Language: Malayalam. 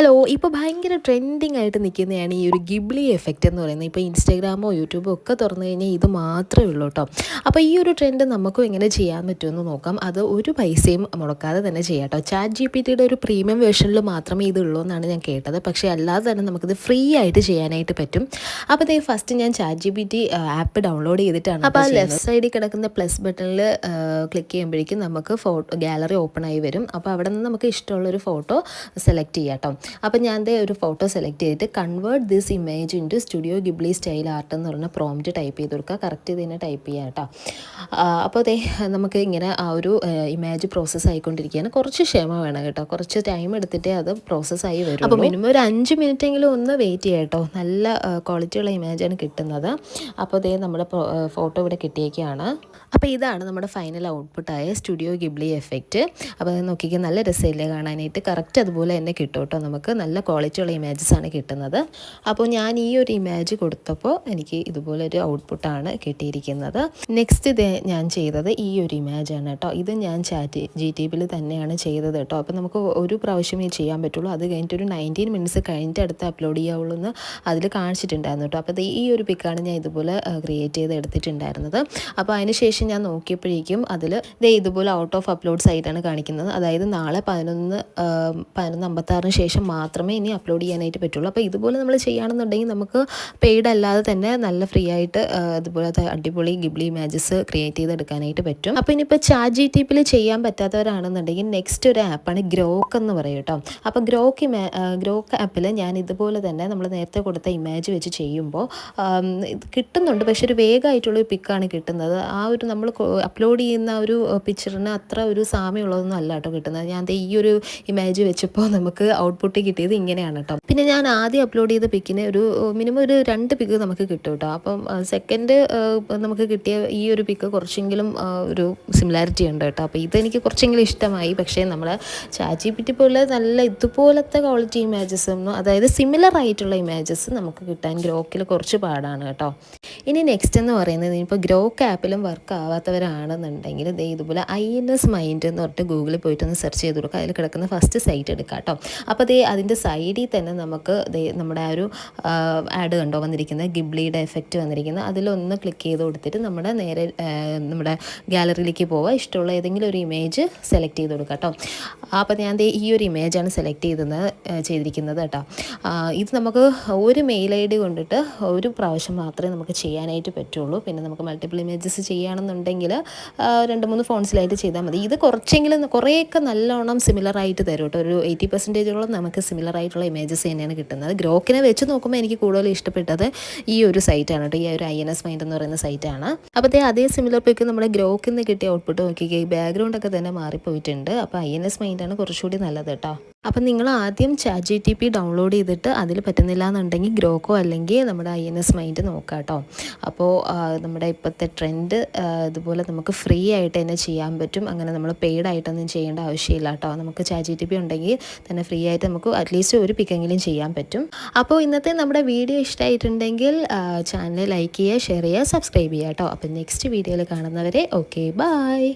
ഹലോ ഇപ്പോൾ ഭയങ്കര ട്രെൻഡിങ് ആയിട്ട് നിൽക്കുന്നതാണ് ഈ ഒരു ഗിബ്ലി എഫക്റ്റ് എന്ന് പറയുന്നത്. ഇപ്പോൾ ഇൻസ്റ്റാഗ്രാമോ യൂട്യൂബോ ഒക്കെ തുറന്നു കഴിഞ്ഞാൽ ഇത് മാത്രമേ ഉള്ളൂ കേട്ടോ അപ്പോൾ ഈ ഒരു ട്രെൻഡ് നമുക്കും എങ്ങനെ ചെയ്യാൻ പറ്റുമെന്ന് നോക്കാം. അത് ഒരു പൈസയും മുടക്കാതെ തന്നെ ചെയ്യാം കേട്ടോ ചാറ്റ് ജി പി ടിയുടെ ഒരു പ്രീമിയം വേർഷനിൽ മാത്രമേ ഇത് ഉള്ളൂ എന്നാണ് ഞാൻ കേട്ടത്. പക്ഷേ അല്ലാതെ തന്നെ നമുക്കിത് ഫ്രീ ആയിട്ട് ചെയ്യാനായിട്ട് പറ്റും. അപ്പോൾ അതേ ഫസ്റ്റ് ഞാൻ chat G P T app download ചെയ്തിട്ടാണ് അപ്പോൾ ആ ലെഫ്റ്റ് സൈഡിൽ കിടക്കുന്ന പ്ലസ് ബട്ടണിൽ ക്ലിക്ക് ചെയ്യുമ്പോഴേക്കും നമുക്ക് ഫോട്ടോ ഗാലറി ഓപ്പൺ ആയി വരും. അപ്പോൾ അവിടെ നിന്ന് നമുക്ക് ഇഷ്ടമുള്ളൊരു ഫോട്ടോ സെലക്ട് ചെയ്യാം കേട്ടോ അപ്പോൾ ഞാൻ ഒരു ഫോട്ടോ സെലക്ട് ചെയ്തിട്ട് convert this image into Studio Ghibli style art എന്ന് പറഞ്ഞ പ്രോംറ്റ് ടൈപ്പ് ചെയ്ത് കൊടുക്കുക. കറക്റ്റ് ഇതിനെ ടൈപ്പ് ചെയ്യാം കേട്ടോ അപ്പോൾ അതെ നമുക്ക് ഇങ്ങനെ ആ ഒരു ഇമേജ് പ്രോസസ്സ് ആയിക്കൊണ്ടിരിക്കുകയാണ്. കുറച്ച് ക്ഷമ വേണം കേട്ടോ. കുറച്ച് ടൈം എടുത്തിട്ടേ അത് പ്രോസസ്സായി വരും അപ്പോൾ മിനിമം ഒരു അഞ്ച് മിനിറ്റ് എങ്കിലും ഒന്ന് വെയിറ്റ് ചെയ്യാം കേട്ടോ നല്ല ക്വാളിറ്റിയുള്ള ഇമേജാണ് കിട്ടുന്നത്. അപ്പോൾ അതേ നമ്മുടെ ഫോട്ടോ ഇവിടെ കിട്ടിയേക്കാണ്. അപ്പോൾ ഇതാണ് നമ്മുടെ ഫൈനൽ ഔട്ട്പുട്ടായ സ്റ്റുഡിയോ ഗിബ്ലി എഫക്റ്റ് അപ്പോൾ അത് നോക്കിക്കാൻ നല്ല രസമില്ലേ കാണാനായിട്ട്. കറക്റ്റ് അതുപോലെ തന്നെ കിട്ടും കേട്ടോ നമുക്ക് നല്ല ക്വാളിറ്റിയുള്ള ഇമേജസ് ആണ് കിട്ടുന്നത്. അപ്പോൾ ഞാൻ ഈ ഒരു ഇമേജ് കൊടുത്തപ്പോൾ എനിക്ക് ഇതുപോലൊരു ഔട്ട്പുട്ടാണ് കിട്ടിയിരിക്കുന്നത്. നെക്സ്റ്റ് ഞാൻ ചെയ്തത് ഈ ഒരു ഇമേജാണ് കേട്ടോ. ഇത് ഞാൻ ചാറ്റ് ജി ടി പിയിൽ തന്നെയാണ് ചെയ്തത് കേട്ടോ. അപ്പോൾ നമുക്ക് ഒരു പ്രാവശ്യമേ ചെയ്യാൻ പറ്റുള്ളൂ. അത് കഴിഞ്ഞിട്ട് ഒരു നയന്റീൻ മിനിറ്റ്സ് കഴിഞ്ഞിട്ട് അടുത്ത് അപ്ലോഡ് ചെയ്യാവുള്ളൂ എന്ന് അതിൽ കാണിച്ചിട്ടുണ്ടായിരുന്നു കേട്ടോ. അപ്പോൾ ഈ ഒരു പിക്കാണ് ഞാൻ ഇതുപോലെ ക്രിയേറ്റ് ചെയ്ത് എടുത്തിട്ടുണ്ടായിരുന്നത്. അപ്പോൾ അതിന് ശേഷം ഞാൻ നോക്കിയപ്പോഴേക്കും അതിൽ ഇതേ ഇതുപോലെ ഔട്ട് ഓഫ് അപ്ലോഡ്സ് ആയിട്ടാണ് കാണിക്കുന്നത്. അതായത് നാളെ പതിനൊന്ന് പതിനൊന്ന് അമ്പത്താറിന് ശേഷം മാത്രമേ ഇനി അപ്ലോഡ് ചെയ്യാനായിട്ട് പറ്റുള്ളൂ. അപ്പോൾ ഇതുപോലെ നമ്മൾ ചെയ്യുകയാണെന്നുണ്ടെങ്കിൽ നമുക്ക് പെയ്ഡ് അല്ലാതെ തന്നെ നല്ല ഫ്രീ ആയിട്ട് ഇതുപോലെ അടിപൊളി ഗിബ്ലി ഇമേജസ് ക്രിയേറ്റ് ചെയ്തെടുക്കാനായിട്ട് പറ്റും. അപ്പോൾ ഇനിയിപ്പോൾ ചാറ്റ് ജി ടി ചെയ്യാൻ പറ്റാത്തവരാണെന്നുണ്ടെങ്കിൽ നെക്സ്റ്റ് ഒരു ആപ്പാണ് ഗ്രോക്ക് എന്ന് പറയും കേട്ടോ. അപ്പോൾ ഗ്രോക്ക് ഗ്രോക്ക് ആപ്പിൽ ഞാൻ ഇതുപോലെ തന്നെ നമ്മൾ നേരത്തെ കൊടുത്ത ഇമേജ് വെച്ച് ചെയ്യുമ്പോൾ ഇത് കിട്ടുന്നുണ്ട്. പക്ഷെ ഒരു വേഗമായിട്ടുള്ള പിക്കാണ് കിട്ടുന്നത്. ആ ഒരു നമ്മൾ അപ്ലോഡ് ചെയ്യുന്ന ഒരു പിക്ചറിന് അത്ര ഒരു സാമ്യമുള്ളതൊന്നും അല്ല കേട്ടോ കിട്ടുന്നത്. ഞാൻ ഈ ഒരു ഇമേജ് വെച്ചപ്പോൾ നമുക്ക് ഔട്ട്പുട്ട് കിട്ടിയത് ഇങ്ങനെയാണ് കേട്ടോ പിന്നെ ഞാൻ ആദ്യം അപ്ലോഡ് ചെയ്ത പിക്കിന് ഒരു മിനിമം ഒരു രണ്ട് പിക്ക് നമുക്ക് കിട്ടും കേട്ടോ അപ്പം സെക്കൻഡ് നമുക്ക് കിട്ടിയ ഈ ഒരു പിക്ക് കുറച്ചെങ്കിലും ഒരു സിമിലാരിറ്റി ഉണ്ട് കേട്ടോ അപ്പോൾ ഇതെനിക്ക് കുറച്ചെങ്കിലും ഇഷ്ടമായി. പക്ഷേ നമ്മൾ ചാച്ചി പിറ്റി പോലെ നല്ല ഇതുപോലത്തെ ക്വാളിറ്റി ഇമേജസ് ഒന്നും അതായത് സിമിലർ ആയിട്ടുള്ള ഇമേജസ് നമുക്ക് കിട്ടാൻ ഗ്രോക്കിൽ കുറച്ച് പാടാണ് കേട്ടോ ഇനി നെക്സ്റ്റ് എന്ന് പറയുന്നത് ഇപ്പോൾ ഗ്രോക്ക് ആപ്പിലും വർക്ക് ആവാത്തവരാണെന്നുണ്ടെങ്കിൽ ഇതുപോലെ ഐ എൻ എസ് മൈൻഡ് എന്ന് പറഞ്ഞിട്ട് ഗൂഗിളിൽ പോയിട്ടൊന്ന് സെർച്ച് ചെയ്ത് കൊടുക്കുക അതിൽ കിടക്കുന്ന ഫസ്റ്റ് സൈറ്റ് എടുക്കുക കേട്ടോ അപ്പോൾ ദേ അതിന്റെ സൈഡിൽ തന്നെ നമുക്ക് നമ്മുടെ ആ ഒരു ആഡ് കണ്ടോ വന്നിരിക്കുന്നത്? ഗിബ്ലിയുടെ എഫക്റ്റ് വന്നിരിക്കുന്നത്. അതിലൊന്ന് ക്ലിക്ക് ചെയ്ത് കൊടുത്തിട്ട് നമ്മുടെ നേരെ നമ്മുടെ ഗാലറിയിലേക്ക് പോവുക. ഇഷ്ടമുള്ള ഏതെങ്കിലും ഒരു ഇമേജ് സെലക്ട് ചെയ്ത് കൊടുക്കുക കേട്ടോ. അപ്പോൾ ഞാൻ ഈ ഒരു ഇമേജാണ് സെലക്ട് ചെയ്തത് ചെയ്തിരിക്കുന്നത് കേട്ടോ. ഇത് നമുക്ക് ഒരു മെയിൽ ഐ ഡി കൊണ്ടിട്ട് ഒരു പ്രാവശ്യം മാത്രമേ നമുക്ക് ചെയ്യാനായിട്ട് പറ്റുള്ളൂ. പിന്നെ നമുക്ക് മൾട്ടിപ്പിൾ ഇമേജസ് ചെയ്യുകയാണെന്നുണ്ടെങ്കിൽ രണ്ട് മൂന്ന് ഫോൺസിലായിട്ട് ചെയ്താൽ മതി. ഇത് കുറച്ചെങ്കിലും കുറേയൊക്കെ നല്ലോണം സിമിലർ ആയിട്ട് തരും കേട്ടോ. ഒരു എയ്റ്റി പെർസെന്റേജോളം നമുക്ക് സിമിലർ ആയിട്ടുള്ള ഇമേജസ് തന്നെയാണ് കിട്ടുന്നത്. ഗ്രോക്കിനെ വെച്ച് നോക്കുമ്പോൾ എനിക്ക് കൂടുതൽ ഇഷ്ടപ്പെട്ടത് ഈ ഒരു സൈറ്റാണ് കേട്ടോ ഈ ഒരു ഐ എൻ എസ് മൈൻഡ് എന്ന് പറയുന്ന സൈറ്റാണ് അപ്പോഴത്തെ അതേ സിമിലർ പിക്ക് നമ്മുടെ ഗ്രോക്കിൽ നിന്ന് കിട്ടിയ ഔട്ട്പുട്ട് നോക്കിക്കുക ബാക്ക്ഗ്രൗണ്ട് ഒക്കെ തന്നെ മാറിപ്പോയിട്ടുണ്ട്. അപ്പോൾ ഐ എൻ എസ് മൈൻഡാണ് കുറച്ചുകൂടി നല്ലത് കേട്ടോ അപ്പം നിങ്ങൾ ആദ്യം chat G T P download ചെയ്തിട്ട് അതിൽ പറ്റുന്നില്ല എന്നുണ്ടെങ്കിൽ ഗ്രോക്കോ അല്ലെങ്കിൽ നമ്മുടെ ഐ എൻ എസ് മൈൻഡ് നോക്കാം കേട്ടോ അപ്പോൾ നമ്മുടെ ഇപ്പോഴത്തെ ട്രെൻഡ് ഇതുപോലെ നമുക്ക് ഫ്രീ ആയിട്ട് തന്നെ ചെയ്യാൻ പറ്റും. അങ്ങനെ നമ്മൾ പെയ്ഡ് ആയിട്ടൊന്നും ചെയ്യേണ്ട ആവശ്യമില്ല കേട്ടോ നമുക്ക് ചാറ്റ് ജി ടി പി ഉണ്ടെങ്കിൽ തന്നെ ഫ്രീ ആയിട്ട് നമുക്ക് അറ്റ്ലീസ്റ്റ് ഒരു പിക്കെങ്കിലും ചെയ്യാൻ പറ്റും. അപ്പോൾ ഇന്നത്തെ നമ്മുടെ വീഡിയോ ഇഷ്ടമായിട്ടുണ്ടെങ്കിൽ ചാനൽ ലൈക്ക് ചെയ്യുക ഷെയർ ചെയ്യുക സബ്സ്ക്രൈബ് ചെയ്യുക കേട്ടോ അപ്പം നെക്സ്റ്റ് വീഡിയോയിൽ കാണുന്നവരെ ഓക്കെ ബായ്